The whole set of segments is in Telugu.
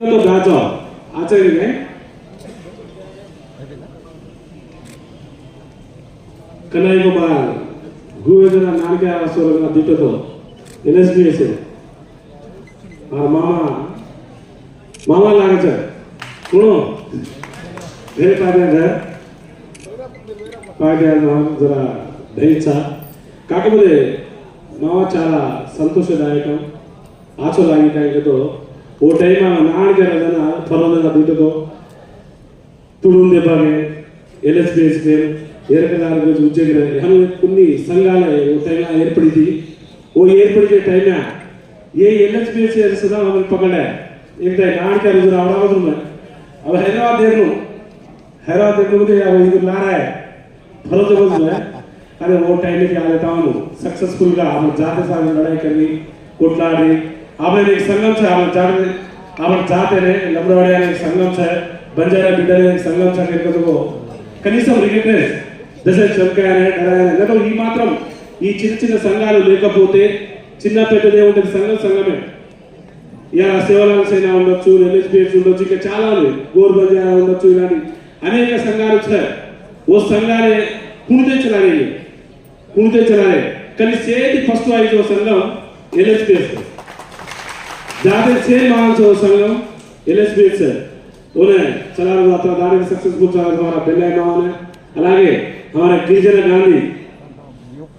तो राजा, आचार्य ने कलाई को बाल तो एनएसबी ऐसे और मामा मामा लगे चल कुनो देर पाते हैं घर पाते हैं ना जरा देखता काके बोले, मामा चारा संतोष दायक हूँ, आचो लगी टाइम के तो। ಓ ಟೈಮ ನಾಳೆಗೆ ಅದನ್ನು ಪರವಾದಾಗ ದುಡ್ಡುಗೋ ತುಳುಂದೆ ಬಾಗೆ L S B S B ఏరకదార గురించి ఉద్యోగులు అని కొన్ని సంఘాల టైంలో ఏర్పడింది. ఓ ఏర్పడితే టైంలో ఏ ఎన్హెచ్బిఎస్సీ సదా మనం పగలే? ఏంటంటే నాడికి అరుదు రావడం అవి హైదరాబాద్ దేరు హైదరాబాద్ దగ్గర యాభై ఐదు నారాయ భరోసా రోజులే కానీ ఓ టైంకి ఆడతాము సక్సెస్ఫుల్గా ఆమె జాతీయ సాధన నడైకని కొట్లాడి આમાં એક સંગમ છે આમાં જાતે આમાં જાતે લમડવાડિયાને એક સંગમ છે બંજારા બિદાને એક સંગમ છે એટલે બધું కనీసం రికగ్నైజ్ దశ చంకాయనే ధరాయనే ఈ మాత్రం ఈ చిన్న చిన్న సంఘాలు లేకపోతే చిన్న పెద్దదే ఉంటుంది సంఘం సంఘమే. ఇలా సేవలాల సేన ఉండొచ్చు ఎన్ఎస్బిఎస్ ఉండొచ్చు ఇంకా చాలా ఉన్నాయి. గోర్బంజా ఉండొచ్చు ఇలాంటి అనేక సంఘాలు వచ్చాయి. ఓ సంఘాలే కుణితెచ్చలానే కుణితెచ్చలానే కానీ సేది ఫస్ట్ వాయిస్ ఓ సంఘం ఎన్ఎస్బిఎస్ ఎన్ఎస్పిఎస్ जाते से मानस हो संगम एलएसबीएस उन्हें चला रहा था दाने सक्सेसफुल चला हमारा बेल्ला गांव ने అలాగే हमारे गिरिजन गांधी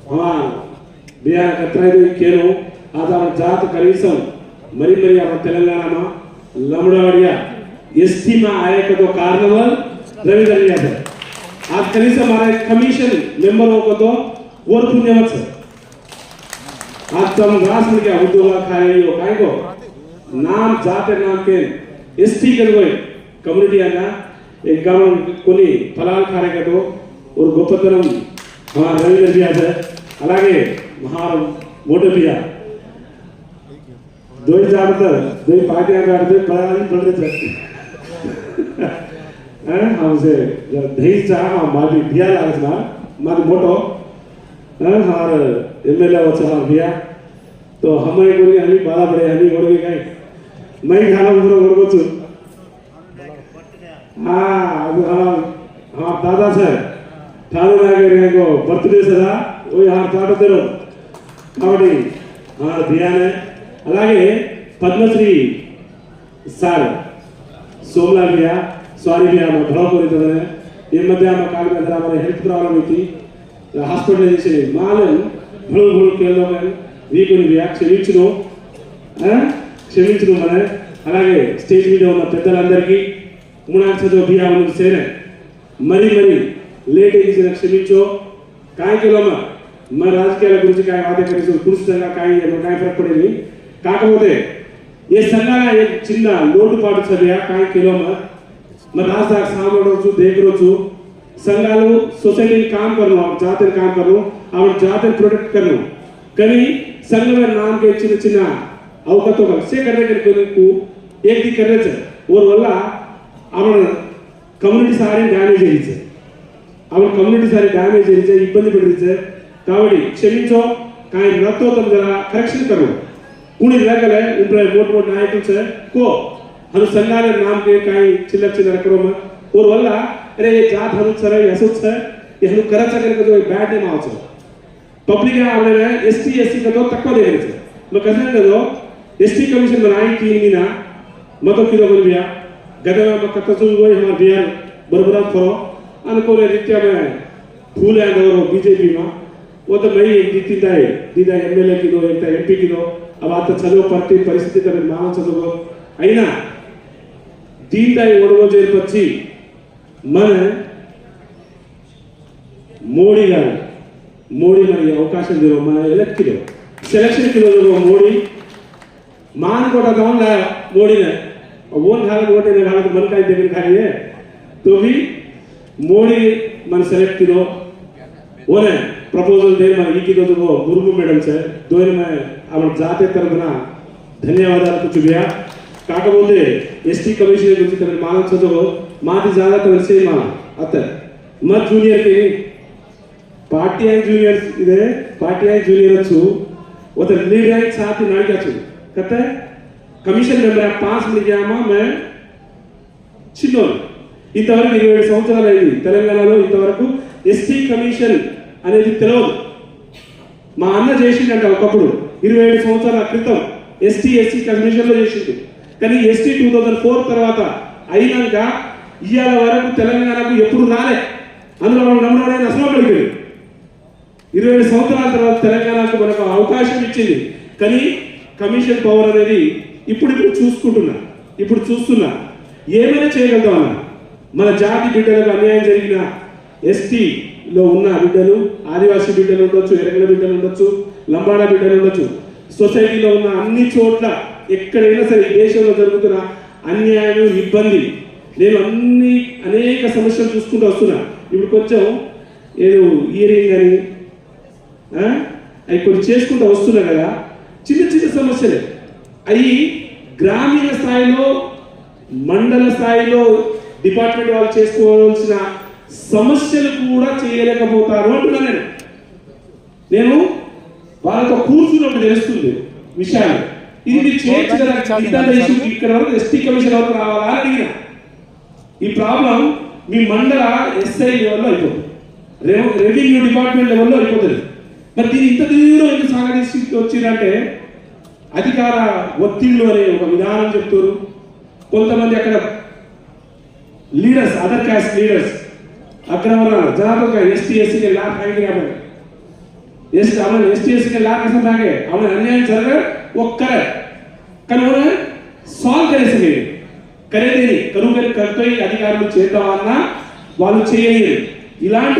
हमारा बिहार कत्राई केनो आधार जात कनीसम मरी मरी our तेलंगाना में लमड़वाड़िया एसटी में आए का तो कार्निवल रवि दलिया है आज कनीसम हमारे कमीशन मेंबरों को तो और पुण्यवत है आज तो हम घास में क्या उद्योग खाए हो काय को नाम जाते नाम के एसटी कर गए कम्युनिटी आना एक गांव कोनी फलाल खाने का तो और गोपतरम हमारा रविंद्र भी आता है అలాగే మహా మోటో బియా दो ही ज्यादातर दो ही पार्टी आ रहा है बड़ा नहीं बढ़ रहे हैं हमसे जब दही चाह हम मारी बिया लागे ना मारी मोटो हैं हमारे एमएलए वो चला बिया तो हमारे को नहीं हमें बाला बड़े हमें ओढ़ के गए ಮೈಗೆ ಹಣ ಉದ್ರ ಬರ್ಬೋದು ಹಾ ಅದು ಹಾ ದಾದಾ ಸಾಹೇಬ್ ಠಾಣೆ ಬರ್ತ್ಡೇ సదా ఓయ్ ఆ పాటతారు కాబట్టి ఆ ధ్యానే అలాగే పద్మశ్రీ సార్ సోమలాలియా సారీలియా మా ధరపూరితనే ఈ మధ్య మా కాళ్ళ మీద మన హెల్త్ ప్రాబ్లం ఇది హాస్పిటల్ చేసి మాలం భుళు భుళు కేలో వీకుని వ్యాక్సిన్ ఇచ్చినో క్షమించుకోమని అలాగే స్టేజ్ మీద ఉన్న పెద్దలందరికీ ఉమనాక్షతో బీరామను సేనే మరీ మరీ లేట్ అయించిన క్షమించో కాయకులమ్మ మా రాజకీయాల గురించి కాయ ఆధాకరిస్తూ కురుస్తుందా కాయ కాయ పడపడేది కాకపోతే ఏ సంఘాల చిన్న లోటుపాటు చర్య కాయ కిలోమ మరి రాజధాని సామడవచ్చు దేగరవచ్చు సంఘాలు సొసైటీ काम कर रहा जातिर काम कर रहा और जातिर प्रोटेक्ट कर रहा कहीं संघ में नाम के चिन्ह चिन्ह ಅವಕಾಶ ಅಷ್ಟೇ ಕರೆದಿರ್ಕೋಬೇಕು ಏಕ್ತಿ ಕರ್ರೆ ಸರ್ ಅವ್ರ ವల్ల ಅವನ కమ్యూనిటీ సారీ డ్యామేజ్ అయింది సార్ ఆమె కమ్యూనిటీ సారీ డ్యామేజ్ అయింది సార్ ఇబ్బంది పడింది సార్ కాబట్టి క్షమించో కానీ రత్తోతం జర కరెక్షన్ కరు కూడి లేకలే ఉంటాయి మోటు మోటు నాయకులు సార్ కో అను సంఘాల నామకే కానీ చిల్లర చిల్లర కరోమా ఓర్ వల్ల అరే ఏ జాత్ హను సరే ఎసొచ్చు సార్ ఎహను కరచ కనుక బ్యాడ్ నేమ్ అవచ్చు పబ్లిక్ ఆవిడ ఎస్టీ ఎస్సీ కదో తక్కువ లేదు సార్ నువ్వు కదా एसटी एससी का तो तक्को दे रहे मैं कहते हैं तो एसटी कमीशन बनाई तीन महीना मतो किलो बन गया गदे में कत्ता सुन गई हमार बिहार बरबरा करो अनकोले रित्या में फूल है दो बीजेपी में वो तो मैं एक दी दीदा है दीदा एमएलए की दो एक एमपी की दो अब आता चलो पार्टी परिस्थिति तर मानव चलो అయినా దీంట్లో ఒడవ చేర్పచ్చి మన మోడీ గారు మోడీ మనకి అవకాశం దేవు మన ఎలక్ట్ సెలక్షన్ కిలో మోడీ ಮಾನ್ ಕೊटा गांव लाया मोड़ी ने और वो घाल गोटे ने घाल मन का देवन खाई है तो भी मोड़ी मन सेलेक्ट किदो ओने ಪ್ರಪೋಸಲ್ ದೇರ್ ಮಾಡಿ ಈಗಿದ್ದು ಮುರ್ಮು ಮೇಡಮ್ ಸರ್ ದೋರಿ ಮೇ ಅವಳ ಜಾತೆ ತರದನ ಧನ್ಯವಾದ ಕುಚುಬಿಯ ಕಾಕಬೋದೆ ಎಸ್ ಟಿ ಕಮಿಷನ್ ಗುರುತಿ ತಮ್ಮ ಮಾಲನ್ ಸದೋ, ಮಾತಿ ಜಾಗ ಕಳಿಸಿ ಮಾಲ ಅತ್ತ. ಮತ್ ಜೂನಿಯರ್ ಕೇ ಪಾರ್ಟಿ ಆ್ಯಂಡ್ ಜೂನಿಯರ್ಸ್ ಇದೆ ಪಾರ್ಟಿ ಆ್ಯಂಡ್ ಜೂನಿಯರ್ ಅಚ್ಚು ಒತ್ತ ಲೀಡ್ ಆ್ಯಂಡ್ ಸಾಥಿ ನಾಳಿಗೆ ಅಚ್ಚು कहता है కమిషన్ మెంబర్ పాస్ మిడియామా మే చిన్నోలు ఇంతవరకు ఇరవై ఏడు సంవత్సరాలు అయింది తెలంగాణలో ఇంతవరకు ఎస్టీ కమిషన్ అనేది తెలియదు మా అన్న చేసిండంట ఒకప్పుడు ఇరవై ఏడు సంవత్సరాల క్రితం ఎస్టీ ఎస్సీ కమిషన్లో చేసిండు కానీ ఎస్టీ టూ థౌజండ్ ఫోర్ తర్వాత అయినాక ఇవాళ వరకు తెలంగాణకు ఎప్పుడు రాలే అందులో మనం నమ్మడం అసలు పడిపోయింది ఇరవై ఏడు సంవత్సరాల తర్వాత తెలంగాణకు మనకు అవకాశం ఇచ్చింది కానీ కమిషన్ పవర్ అనేది ఇప్పుడు ఇప్పుడు చూసుకుంటున్నా ఇప్పుడు చూస్తున్నా. ఏమైనా చేయగలుగుతాం అన్న? మన జాతి బిడ్డలకు అన్యాయం జరిగిన ఎస్టీలో ఉన్న బిడ్డలు ఆదివాసీ బిడ్డలు ఉండొచ్చు ఎరగల బిడ్డలు ఉండొచ్చు లంబాడా బిడ్డలు ఉండొచ్చు. సొసైటీలో ఉన్న అన్ని చోట్ల ఎక్కడైనా సరే ఈ దేశంలో జరుగుతున్న అన్యాయం ఇబ్బంది. నేను అన్ని అనేక సమస్యలు చూసుకుంటూ వస్తున్నా. ఇప్పుడు కొంచెం ఏదో ఇయరింగ్ అని అవి కొన్ని చేసుకుంటూ వస్తున్నా కదా. చిన్న చిన్న సమస్యలే. అవి గ్రామీణ స్థాయిలో మండల స్థాయిలో డిపార్ట్మెంట్ వాళ్ళు చేసుకోవాల్సిన సమస్యలు కూడా చేయలేకపోతారు అంటున్నా నేను. నేను వాళ్ళతో కూర్చున్నప్పుడు తెలుస్తుంది విషయాలు. ఇది చేయొచ్చు ఇక్కడ వరకు ఎస్టీ కమిషన్ వరకు రావాలా అడిగిన. ఈ ప్రాబ్లం మీ మండల ఎస్ఐ లెవెల్లో అయిపోతుంది. రెవ- రెవెన్యూ డిపార్ట్మెంట్ లెవెల్లో అయిపోతుంది. మరి దీన్ని ఇంత దూరం ఎందుకు సాగదీసి వచ్చిందంటే అధికార ఒత్తిళ్ళు అనే ఒక విధానం చెప్తారు. కొంతమంది అక్కడ లీడర్స్ అదర్ క్యాస్ట్ లీడర్స్ అక్కడ ఉన్న జనాభా ఎస్టీ ఎస్సీకి లా ఫైన్ ఎస్టీ అవును ఎస్టీ ఎస్సీకి లా కసం తాగే అవును అన్యాయం జరగ ఒక్కరే. కానీ అవును సాల్వ్ చేసింది. కరేదేని కరువు కరుపై అధికారులు చేద్దామన్నా వాళ్ళు చేయలేదు ఇలాంటి